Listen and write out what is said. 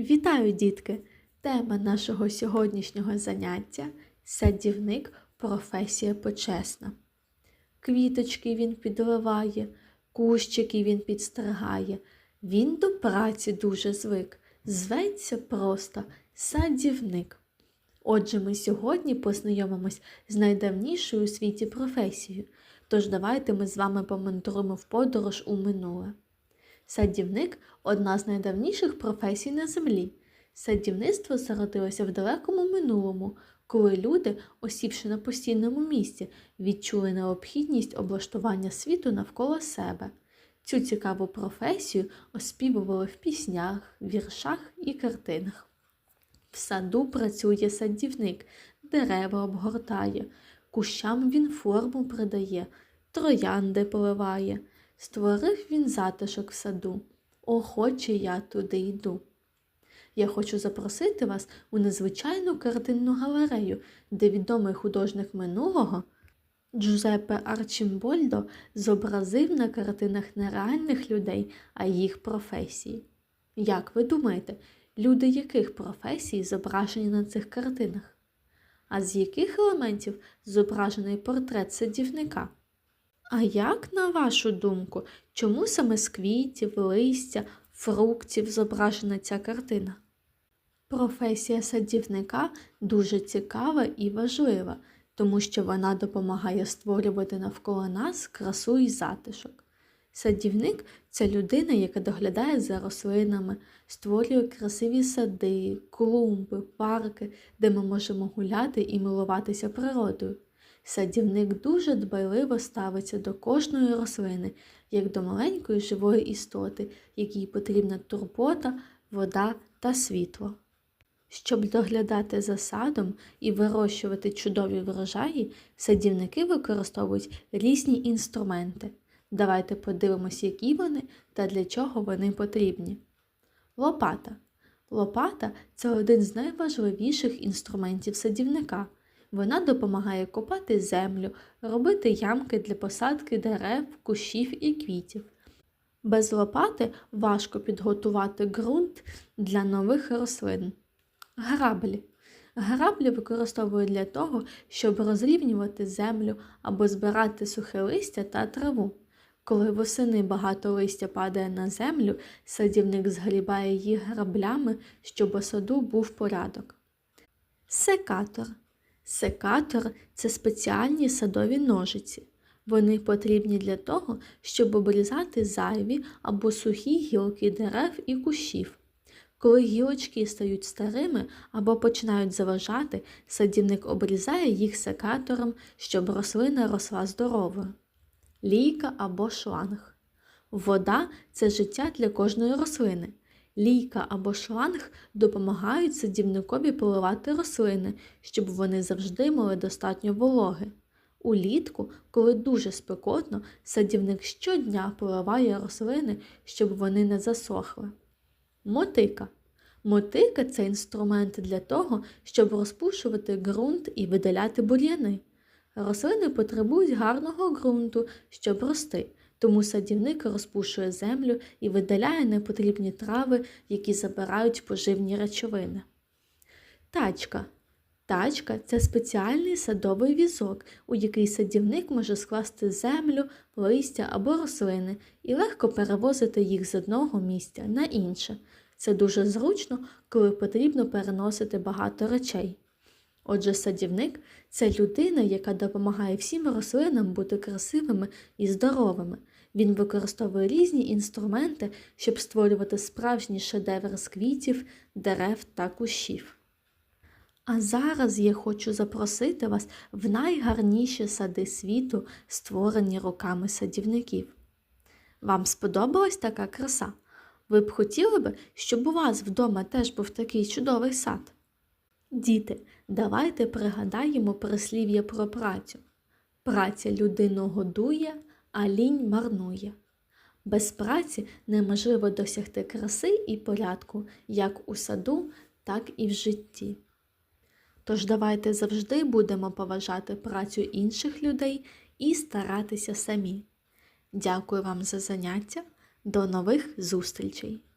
Вітаю, дітки! Тема нашого сьогоднішнього заняття садівник професія почесна. Квіточки він підливає, кущики він підстригає. Він до праці дуже звик, зветься просто садівник. Отже, ми сьогодні познайомимось з найдавнішою у світі професією, тож давайте ми з вами помандруємо в подорож у минуле. Садівник одна з найдавніших професій на землі. Садівництво зародилося в далекому минулому, коли люди, осівши на постійному місці, відчули необхідність облаштування світу навколо себе. Цю цікаву професію оспівували в піснях, віршах і картинах. В саду працює садівник, дерева обгортає, кущам він форму придає, троянди поливає. Створив він затишок в саду. Охоче я туди йду. Я хочу запросити вас у незвичайну картинну галерею, де відомий художник минулого Джузеппе Арчімбольдо зобразив на картинах не реальних людей, а їх професії. Як ви думаєте, люди яких професій зображені на цих картинах? А з яких елементів зображений портрет садівника? А як, на вашу думку, чому саме з квітів, листя, фруктів зображена ця картина? Професія садівника дуже цікава і важлива, тому що вона допомагає створювати навколо нас красу і затишок. Садівник це людина, яка доглядає за рослинами, створює красиві сади, клумби, парки, де ми можемо гуляти і милуватися природою. Садівник дуже дбайливо ставиться до кожної рослини, як до маленької живої істоти, якій потрібна турбота, вода та світло. Щоб доглядати за садом і вирощувати чудові врожаї, садівники використовують різні інструменти. Давайте подивимось, які вони та для чого вони потрібні. Лопата. Лопата це один з найважливіших інструментів садівника. Вона допомагає копати землю, робити ямки для посадки дерев, кущів і квітів. Без лопати важко підготувати ґрунт для нових рослин. Граблі. Граблі використовують для того, щоб розрівнювати землю або збирати сухе листя та траву. Коли восени багато листя падає на землю, садівник згрібає їх граблями, щоб у саду був порядок. Секатор. Секатор це спеціальні садові ножиці. Вони потрібні для того, щоб обрізати зайві або сухі гілки дерев і кущів. Коли гілочки стають старими або починають заважати, садівник обрізає їх секатором, щоб рослина росла здоровою. Лійка або шланг. Вода це життя для кожної рослини. Лійка або шланг допомагають садівникові поливати рослини, щоб вони завжди мали достатньо вологи. Улітку, коли дуже спекотно, садівник щодня поливає рослини, щоб вони не засохли. Мотика. Мотика це інструмент для того, щоб розпушувати ґрунт і видаляти бур'яни. Рослини потребують гарного ґрунту, щоб рости, тому садівник розпушує землю і видаляє непотрібні трави, які забирають поживні речовини. Тачка. Тачка це спеціальний садовий візок, у який садівник може скласти землю, листя або рослини і легко перевозити їх з одного місця на інше. Це дуже зручно, коли потрібно переносити багато речей. Отже, садівник це людина, яка допомагає всім рослинам бути красивими і здоровими. Він використовує різні інструменти, щоб створювати справжній шедевр з квітів, дерев та кущів. А зараз я хочу запросити вас в найгарніші сади світу, створені руками садівників. Вам сподобалась така краса? Ви б хотіли би, щоб у вас вдома теж був такий чудовий сад? Діти, давайте пригадаємо прислів'я про працю. Праця людину годує, а лінь марнує. Без праці неможливо досягти краси і порядку як у саду, так і в житті. Тож давайте завжди будемо поважати працю інших людей і старатися самі. Дякую вам за заняття. До нових зустрічей!